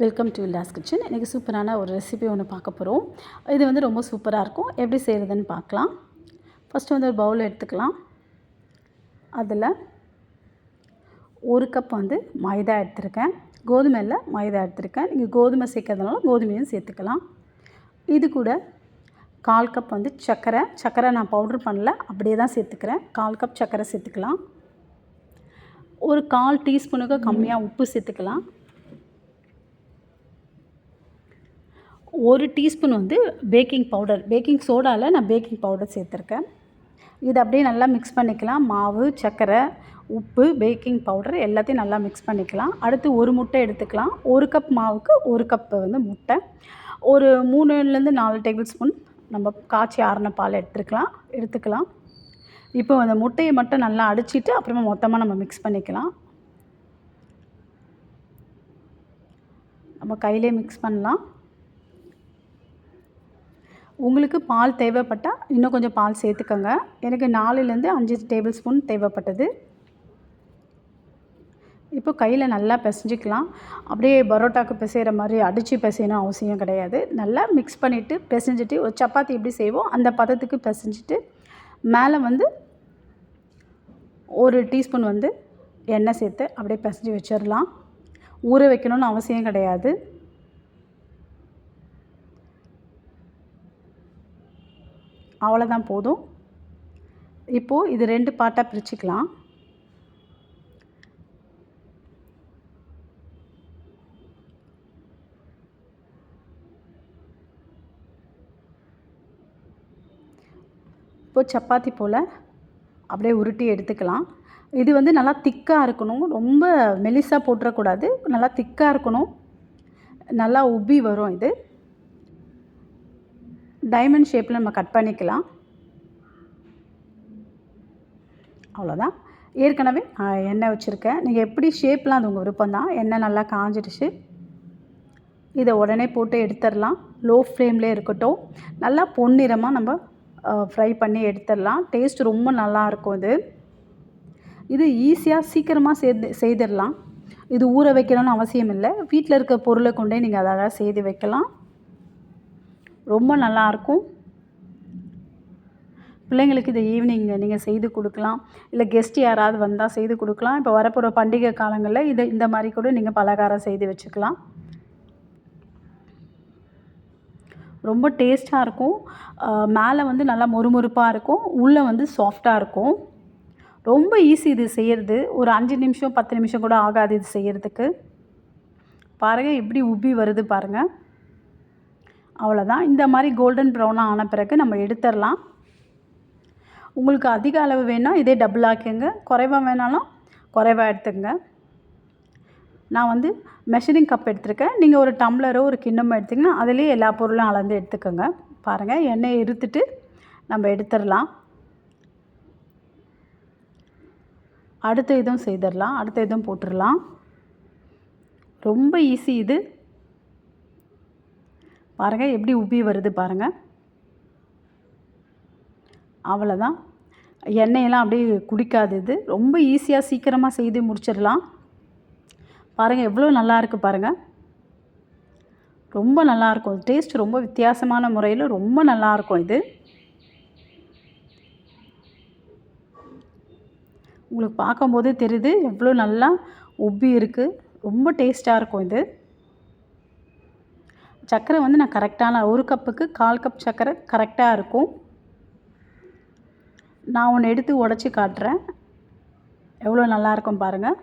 Welcome to villas kitchen இன்றைக்கி சூப்பரான ஒரு ரெசிபி ஒன்று பார்க்க போகிறோம் இது வந்து ரொம்ப சூப்பராக இருக்கும். எப்படி செய்கிறதுன்னு பார்க்கலாம். ஃபஸ்ட்டு வந்து ஒரு பவுல் எடுத்துக்கலாம். அதில் ஒரு கப் வந்து மைதா எடுத்திருக்கேன். கோதுமையில் மைதா எடுத்திருக்கேன். நீங்கள் கோதுமை சேர்க்கறதுனால கோதுமையும் சேர்த்துக்கலாம். இது கூட கால் கப் வந்து சர்க்கரை சர்க்கரை நான் பவுட்ரு பண்ணல அப்படியே தான் சேர்த்துக்கிறேன். கால் கப் சர்க்கரை சேர்த்துக்கலாம். ஒரு கால் டீஸ்பூனுக்கு கம்மியாக உப்பு சேர்த்துக்கலாம். ஒரு டீஸ்பூன் வந்து பேக்கிங் பவுடர் பேக்கிங் சோடாவில் நான் பேக்கிங் பவுடர் சேர்த்துருக்கேன். இது அப்படியே நல்லா மிக்ஸ் பண்ணிக்கலாம். மாவு சர்க்கரை உப்பு பேக்கிங் பவுடர் எல்லாத்தையும் நல்லா மிக்ஸ் பண்ணிக்கலாம். அடுத்து ஒரு முட்டை எடுத்துக்கலாம். ஒரு கப் மாவுக்கு ஒரு கப் வந்து முட்டை. ஒரு மூணுலேருந்து நாலு டேபிள் ஸ்பூன் நம்ம காய்ச்சி ஆறின பால் எடுத்துக்கலாம் எடுத்துக்கலாம். இப்போ அந்த முட்டையை மட்டும் நல்லா அடிச்சிட்டு அப்புறமா மொத்தமாக நம்ம மிக்ஸ் பண்ணிக்கலாம். நம்ம கையிலே மிக்ஸ் பண்ணலாம். உங்களுக்கு பால் தேவைப்பட்டால் இன்னும் கொஞ்சம் பால் சேர்த்துக்கோங்க. எனக்கு நாலுலேருந்து அஞ்சு டேபிள் ஸ்பூன் தேவைப்பட்டது. இப்போ கையில் நல்லா பிசைஞ்சிக்கலாம். அப்படியே பரோட்டாக்கு பிசைகிற மாதிரி அடித்து பிசையணும் அவசியம் கிடையாது. நல்லா மிக்ஸ் பண்ணிவிட்டு பிசைஞ்சிட்டு ஒரு சப்பாத்தி எப்படி செய்வோம் அந்த பதத்துக்கு பிசைஞ்சிட்டு மேலே வந்து ஒரு டீஸ்பூன் வந்து எண்ணெய் சேர்த்து அப்படியே பிசைஞ்சு வச்சிடலாம். ஊற வைக்கணும்னு அவசியம் கிடையாது. அவ்வளோதான் போதும். இப்போது இது ரெண்டு பார்ட்டாக பிரிச்சுக்கலாம். இப்போ சப்பாத்தி போல் அப்படியே உருட்டி எடுத்துக்கலாம். இது வந்து நல்லா திக்காக இருக்கணும். ரொம்ப மெலிசாக போட்டுறக்கூடாது. நல்லா திக்காக இருக்கணும். நல்லா உப்பி வரும் இது. டைமண்ட் ஷேப்பில் நம்ம கட் பண்ணிக்கலாம். அவ்வளோதான் ஏற்கனவே எண்ணெய் வச்சுருக்கேன்? நீங்கள் எப்படி ஷேப்லாம் அது உங்கள் விருப்பம் தான் எண்ணெய் நல்லா காஞ்சிடுச்சு. இதை உடனே போட்டு எடுத்துடலாம். லோ ஃப்ளேம்லேயே இருக்கட்டும். நல்லா பொன்னிறமாக நம்ம ஃப்ரை பண்ணி எடுத்துடலாம். டேஸ்ட் ரொம்ப நல்லாயிருக்கும் இது. இது ஈஸியாக சீக்கிரமாக செய்து செய்திடலாம். இது ஊற வைக்கணும்னு அவசியம் இல்லை வீட்டில் இருக்க பொருளை கொண்டே நீங்கள் அழகாக செய்து வைக்கலாம். ரொம்ப நல்லாயிருக்கும். பிள்ளைங்களுக்கு இதை ஈவினிங் நீங்கள் செய்து கொடுக்கலாம். இல்லை கெஸ்ட் யாராவது வந்தால் செய்து கொடுக்கலாம். இப்போ வரப்போகிற பண்டிகை காலங்களில் இதை இந்த மாதிரி கூட நீங்கள் பலகாரம் செய்து வச்சுக்கலாம். ரொம்ப டேஸ்ட்டாக இருக்கும். மேலே வந்து நல்லா மொறுமொறுப்பாக இருக்கும். உள்ளே வந்து சாஃப்டாக இருக்கும். ரொம்ப ஈஸி இது செய்கிறது ஒரு அஞ்சு நிமிஷம் பத்து நிமிஷம் கூட ஆகாது இது செய்கிறதுக்கு பாருங்கள் எப்படி உப்பி வருது பாருங்கள் அவ்வளோதான் இந்த மாதிரி கோல்டன் ப்ரௌனாக ஆன பிறகு நம்ம எடுத்துடலாம். உங்களுக்கு அதிக அளவு வேணால் இதே டபுள் ஆக்கிங்க குறைவாக வேணாலும் குறைவாக எடுத்துங்க நான் வந்து மெஷரிங் கப் எடுத்திருக்கேன். நீங்கள் ஒரு டம்ளரோ ஒரு கிண்ணமோ எடுத்திங்கன்னா அதுலேயே எல்லா பொருளும் அளந்து எடுத்துக்கோங்க. பாருங்கள் எண்ணெயை இருத்துட்டு நம்ம எடுத்துடலாம். அடுத்த இதுவும் செய்திடலாம். அடுத்த இதுவும் போட்டுடலாம். ரொம்ப ஈஸி இது. பாருங்கள் எப்படி உப்பி வருது பாருங்கள் அவ்வளோதான் எண்ணெயெல்லாம் அப்படியே குடிக்காது இது. ரொம்ப ஈஸியாக சீக்கிரமாக செய்து முடிச்சிடலாம். பாருங்கள் எவ்வளோ நல்லா இருக்குது பாருங்கள் ரொம்ப நல்லாயிருக்கும் டேஸ்ட் ரொம்ப வித்தியாசமான முறையில் ரொம்ப நல்லாயிருக்கும் இது. உங்களுக்கு பார்க்கும்போதே தெரியுது எவ்வளோ நல்லா உப்பி இருக்குது ரொம்ப டேஸ்ட்டாக இருக்கும் இது. சர்க்கரை வந்து நான் கரெக்டான ஒரு கப்புக்கு கால் கப் சர்க்கரை கரெக்டாக இருக்கும். நான் ஒன்று எடுத்து உடச்சி காட்டுறேன். எவ்வளோ நல்லாயிருக்கும் பாருங்கள்